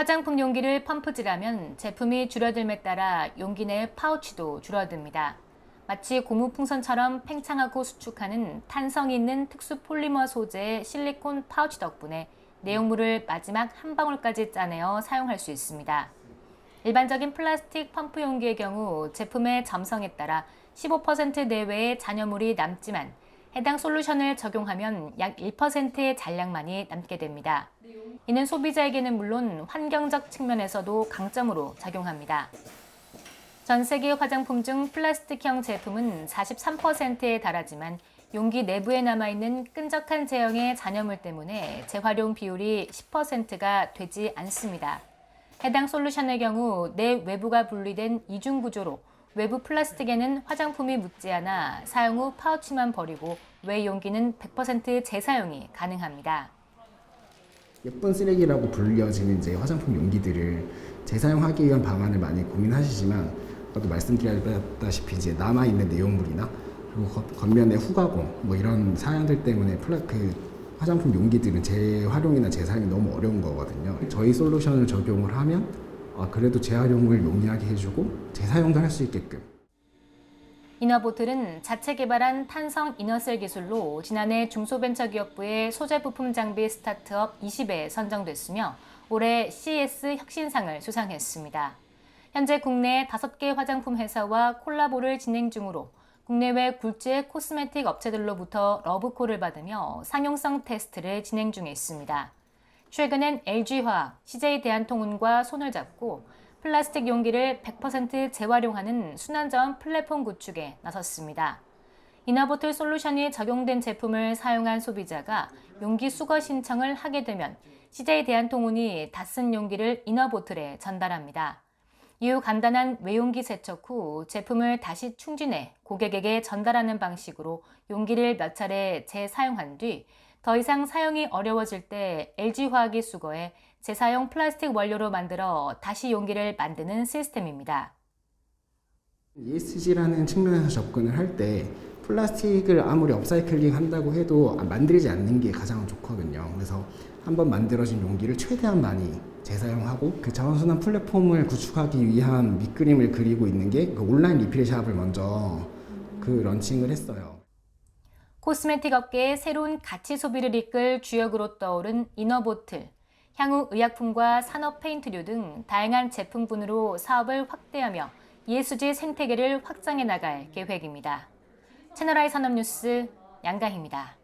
화장품 용기를 펌프질하면 제품이 줄어들에 따라 용기 내 파우치도 줄어듭니다. 마치 고무풍선처럼 팽창하고 수축하는 탄성이 있는 특수 폴리머 소재의 실리콘 파우치 덕분에 내용물을 마지막 한 방울까지 짜내어 사용할 수 있습니다. 일반적인 플라스틱 펌프 용기의 경우 제품의 점성에 따라 15% 내외의 잔여물이 남지만 해당 솔루션을 적용하면 약 1%의 잔량만이 남게 됩니다. 이는 소비자에게는 물론 환경적 측면에서도 강점으로 작용합니다. 전 세계 화장품 중 플라스틱형 제품은 43%에 달하지만 용기 내부에 남아있는 끈적한 제형의 잔여물 때문에 재활용 비율이 10%가 되지 않습니다. 해당 솔루션의 경우 내 외부가 분리된 이중 구조로 외부 플라스틱에는 화장품이 묻지 않아 사용 후 파우치만 버리고 외 용기는 100% 재사용이 가능합니다. 예쁜 쓰레기라고 불려지는 이제 화장품 용기들을 재사용하기 위한 방안을 많이 고민하시지만 아까도 말씀드렸다시피 이제 남아 있는 내용물이나 그리고 겉- 겉면의 후가공 뭐 이런 사양들 때문에 플라 그 화장품 용기들은 재활용이나 재사용이 너무 어려운 거거든요. 저희 솔루션을 적용을 하면 아, 그래도 재활용을 용이하게 해주고 재사용도 할 수 있게끔 이너보틀은 자체 개발한 탄성 이너셀 기술로 지난해 중소벤처기업부의 소재 부품 장비 스타트업 20에 선정됐으며 올해 CS 혁신상을 수상했습니다. 현재 국내 5개 화장품 회사와 콜라보를 진행 중으로 국내외 굴지의 코스메틱 업체들로부터 러브콜을 받으며 상용성 테스트를 진행 중에 있습니다. 최근엔 LG화학, CJ대한통운과 손을 잡고 플라스틱 용기를 100% 재활용하는 순환자원 플랫폼 구축에 나섰습니다. 이너보틀 솔루션이 적용된 제품을 사용한 소비자가 용기 수거 신청을 하게 되면 CJ대한통운이 다쓴 용기를 이너보틀에 전달합니다. 이후 간단한 외용기 세척 후 제품을 다시 충진해 고객에게 전달하는 방식으로 용기를 몇 차례 재사용한 뒤 더 이상 사용이 어려워질 때 LG화학이 수거해 재사용 플라스틱 원료로 만들어 다시 용기를 만드는 시스템입니다. ESG라는 측면에서 접근을 할 때 플라스틱을 아무리 업사이클링 한다고 해도 만들지 않는 게 가장 좋거든요. 그래서 한번 만들어진 용기를 최대한 많이 재사용하고 그 자원순환 플랫폼을 구축하기 위한 밑그림을 그리고 있는 게 그 온라인 리필 샵을 먼저 그 런칭을 했어요. 코스메틱 업계의 새로운 가치 소비를 이끌 주역으로 떠오른 이너보틀. 향후 의약품과 산업 페인트류 등 다양한 제품군으로 사업을 확대하며 ESG 생태계를 확장해 나갈 계획입니다. 채널I 산업뉴스 양가희입니다.